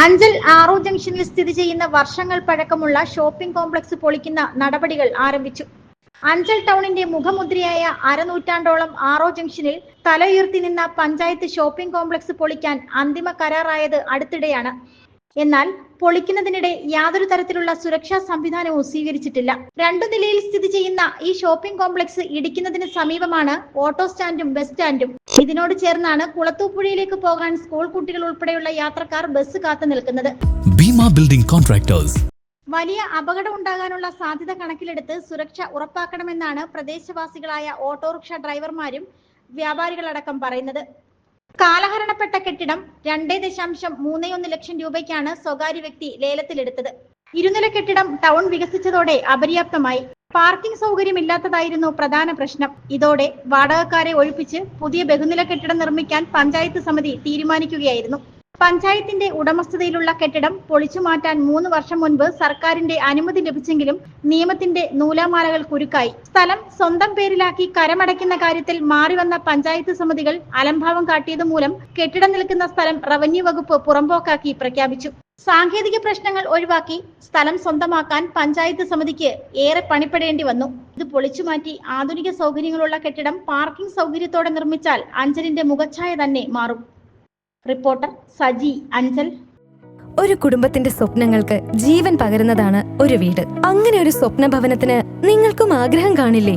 അഞ്ചൽ ആറോ ജംഗ്ഷനിൽ സ്ഥിതി ചെയ്യുന്ന വർഷങ്ങൾ പഴക്കമുള്ള ഷോപ്പിംഗ് കോംപ്ലക്സ് പൊളിക്കുന്ന നടപടികൾ ആരംഭിച്ചു. അഞ്ചൽ ടൗണിന്റെ മുഖമുദ്രയായ അരനൂറ്റാണ്ടോളം ആറോ ജംഗ്ഷനിൽ തലയുയർത്തി നിന്ന പഞ്ചായത്ത് ഷോപ്പിംഗ് കോംപ്ലക്സ് പൊളിക്കാൻ അന്തിമ കരാറായത് അടുത്തിടെയാണ്. എന്നാൽ പൊളിക്കുന്നതിനിടെ യാതൊരു തരത്തിലുള്ള സുരക്ഷാ സംവിധാനവും സ്വീകരിച്ചിട്ടില്ല. രണ്ടു നിലയിൽ സ്ഥിതി ചെയ്യുന്ന ഈ ഷോപ്പിംഗ് കോംപ്ലക്സ് ഇടിക്കുന്നതിന് സമീപമാണ് ഓട്ടോ സ്റ്റാൻഡും ബസ് സ്റ്റാൻഡും ഇതിനോട് ചേർന്നാണ് കുളത്തൂപ്പുഴയിലേക്ക് പോകാൻ സ്കൂൾ കുട്ടികൾ ഉൾപ്പെടെയുള്ള യാത്രക്കാർ ബസ് കാത്തു നിൽക്കുന്നത്. Bhima building contractors. വലിയ അപകടം ഉണ്ടാകാനുള്ള സാധ്യത കണക്കിലെടുത്ത് സുരക്ഷ ഉറപ്പാക്കണമെന്നാണ് പ്രദേശവാസികളായ ഓട്ടോറിക്ഷ ഡ്രൈവർമാരും വ്യാപാരികളടക്കം പറയുന്നത്. കാലഹരണപ്പെട്ട കെട്ടിടം രണ്ടേ ദശാംശം മൂന്നേ ഒന്ന് ലക്ഷം രൂപയ്ക്കാണ് സ്വകാര്യ വ്യക്തി ലേലത്തിലെടുത്തത്. ഇരുനില കെട്ടിടം ടൗൺ വികസിച്ചതോടെ അപര്യാപ്തമായി. പാർക്കിംഗ് സൗകര്യമില്ലാത്തതായിരുന്നു പ്രധാന പ്രശ്നം. ഇതോടെ വാടകക്കാരെ ഒഴിപ്പിച്ച് പുതിയ ബഹുനില കെട്ടിടം നിർമ്മിക്കാൻ പഞ്ചായത്ത് സമിതി തീരുമാനിക്കുകയായിരുന്നു. പഞ്ചായത്തിന്റെ ഉടമസ്ഥതയിലുള്ള കെട്ടിടം പൊളിച്ചു മാറ്റാൻ മൂന്ന് വർഷം മുൻപ് സർക്കാരിന്റെ അനുമതി ലഭിച്ചെങ്കിലും നിയമത്തിന്റെ നൂലാമാലകൾ കുരുക്കായി. സ്ഥലം സ്വന്തം പേരിലാക്കി കരമടയ്ക്കുന്ന കാര്യത്തിൽ മാറിവന്ന പഞ്ചായത്ത് സമിതികൾ അലംഭാവം കാട്ടിയത് മൂലം കെട്ടിടം നിൽക്കുന്ന സ്ഥലം റവന്യൂ വകുപ്പ് പുറമ്പോക്കാക്കി പ്രഖ്യാപിച്ചു. സാങ്കേതിക പ്രശ്നങ്ങൾ ഒഴിവാക്കി സ്ഥലം സ്വന്തമാക്കാൻ പഞ്ചായത്ത് സമിതിക്ക് ഏറെ പണിപ്പെടേണ്ടി വന്നു. ഇത് പൊളിച്ചു മാറ്റി ആധുനിക സൗകര്യങ്ങളുള്ള കെട്ടിടം പാർക്കിംഗ് സൗകര്യത്തോടെ നിർമ്മിച്ചാൽ അഞ്ചലിന്റെ മുഖച്ഛായ തന്നെ മാറും. റിപ്പോർട്ടർ സജി അഞ്ചൽ. ഒരു കുടുംബത്തിന്റെ സ്വപ്നങ്ങൾക്ക് ജീവൻ പകരുന്നതാണ് ഒരു വീട്. അങ്ങനെ ഒരു സ്വപ്ന ഭവനത്തിന് നിങ്ങൾക്കും ആഗ്രഹം കാണില്ലേ?